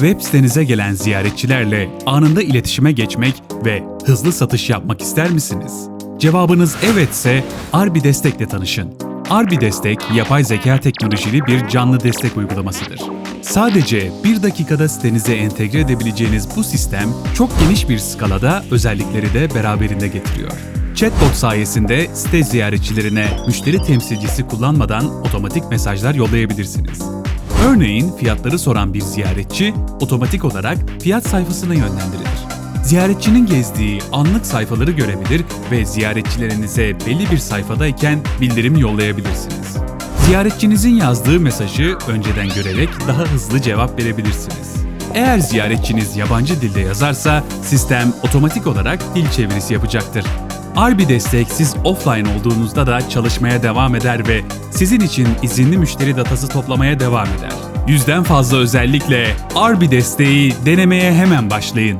Web sitenize gelen ziyaretçilerle anında iletişime geçmek ve hızlı satış yapmak ister misiniz? Cevabınız evetse Arbi Destek'le tanışın. Arbi Destek, yapay zeka teknolojili bir canlı destek uygulamasıdır. Sadece bir dakikada sitenize entegre edebileceğiniz bu sistem çok geniş bir skalada özellikleri de beraberinde getiriyor. Chatbot sayesinde site ziyaretçilerine müşteri temsilcisi kullanmadan otomatik mesajlar yollayabilirsiniz. Örneğin fiyatları soran bir ziyaretçi otomatik olarak fiyat sayfasına yönlendirilir. Ziyaretçinin gezdiği anlık sayfaları görebilir ve ziyaretçilerinize belli bir sayfadayken bildirim yollayabilirsiniz. Ziyaretçinizin yazdığı mesajı önceden görerek daha hızlı cevap verebilirsiniz. Eğer ziyaretçiniz yabancı dilde yazarsa sistem otomatik olarak dil çevirisi yapacaktır. Arbi destek siz offline olduğunuzda da çalışmaya devam eder ve sizin için izinli müşteri datası toplamaya devam eder. Yüzden fazla özellikle Arbi desteği denemeye hemen başlayın.